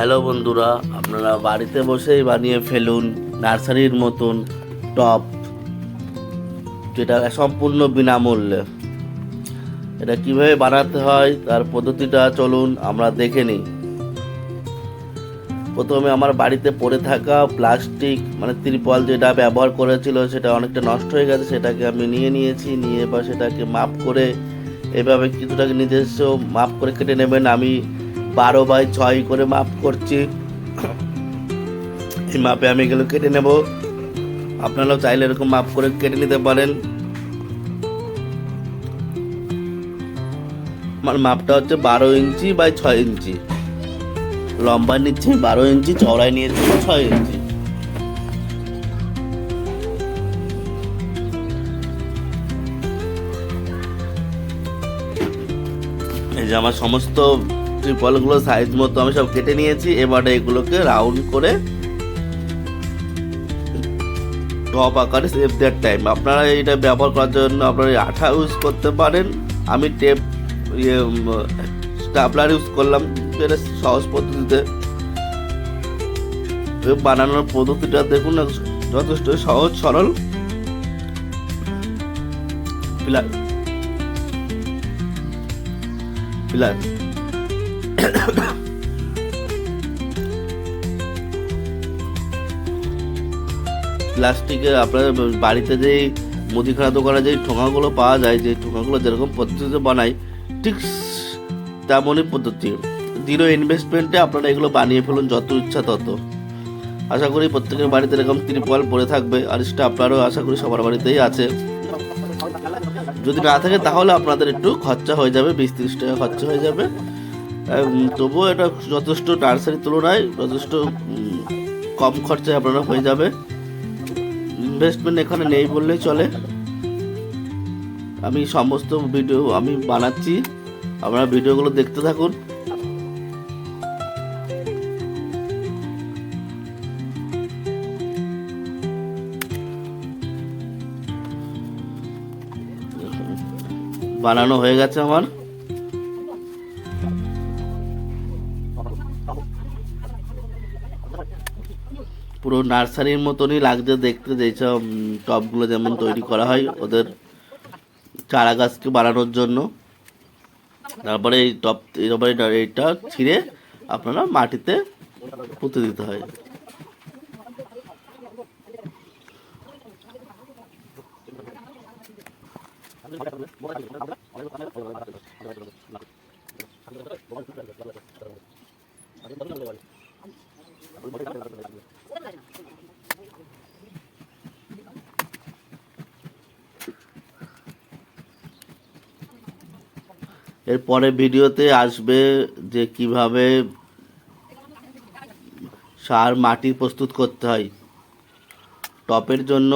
Hello বন্ধুরা, আপনারা বাড়িতে বসেই বানিয়ে ফেলুন নার্সারির মতন টপ, যেটা সম্পূর্ণ বিনামূল্যে। এটা কীভাবে বানাতে হয়, তার পদ্ধতিটা চলুন আমরা দেখে নিই। প্রথমে আমার বাড়িতে পড়ে থাকা প্লাস্টিক মানে ত্রিপল যেটা ব্যবহার করেছিল, সেটা অনেকটা নষ্ট হয়ে গেছে, সেটাকে আমি নিয়ে নিয়েছি, নিয়ে বা সেটাকে মাপ করে, এভাবে কিছুটাকে নিজস্ব মাপ করে কেটে নেবেন। আমি বারো বাই ছয় করে মাপ করছি। এই মাপে আমি এগুলো কেটে নেব। আপনারাও চাইলে এরকম মাপ করে কেটে নিতে পারেন। আমার মাপটা হচ্ছে বারো ইঞ্চি বাই ছয় ইঞ্চি। লম্বা নিচ্ছি বারো ইঞ্চি, চওড়ায় নিয়েছি ছয় ইঞ্চি। এই যে আমার সমস্ত ত্রিপলগুলো সাইজ মতো আমি সব কেটে নিয়েছি, এবারে এগুলোকে রাউন্ড করে টপ আকারে সেভ দেওয়ার টাইম আপনারা এটা ব্যবহার করার জন্য আপনারা আঠা ইউজ করতে পারেন। আমি টেপ ইয়ে স্টাপলার ইউজ করলাম এটা সহজ পদ্ধতিতে। বানানোর পদ্ধতিটা দেখুন না যথেষ্ট সহজ, সরল। পিলার পিলার প্লাস্টিকের আপনার বাড়িতে যেই মুদিখানা দোকানে যেই ঠোঙাগুলো পাওয়া যায়, যে ঠোঙাগুলো যেরকম পদ্ধতিতে বানায় ঠিক তেমনই পদ্ধতি। জিরো ইনভেস্টমেন্টে আপনারা এগুলো বানিয়ে ফেলুন যত ইচ্ছা তত। আশা করি প্রত্যেকের বাড়িতে এরকম ত্রিপল পড়ে থাকবে। আর স্টাপলারও আশা করি সবার বাড়িতেই আছে। যদি না থাকে তাহলে আপনাদের একটু খরচা হয়ে যাবে, বিশ তিরিশ টাকা খরচা হয়ে যাবে। তবুও এটা যথেষ্ট নার্সারির তুলনায় যথেষ্ট কম খরচায় আপনারা হয়ে যাবে। ইনভেস্টমেন্ট এখানে নেই বললেই চলে। আমি সমস্ত ভিডিও আমি বানাচ্ছি। আপনারা ভিডিওগুলো দেখতে থাকুন। বানানো হয়ে গেছে আমার। পুরো নার্সারির মতনই লাগছে দেখতে যেসব উম, টবগুলো যেমন তৈরি করা হয় ওদের চারা গাছকে বাড়ানোর জন্য। তারপরে এই টপ এরপরে এইটা ছিঁড়ে আপনারা মাটিতে পুঁতে দিতে হয়। এরপরে ভিডিওতে আসবে যে কীভাবে সার মাটি প্রস্তুত করতে হয়। টপের জন্য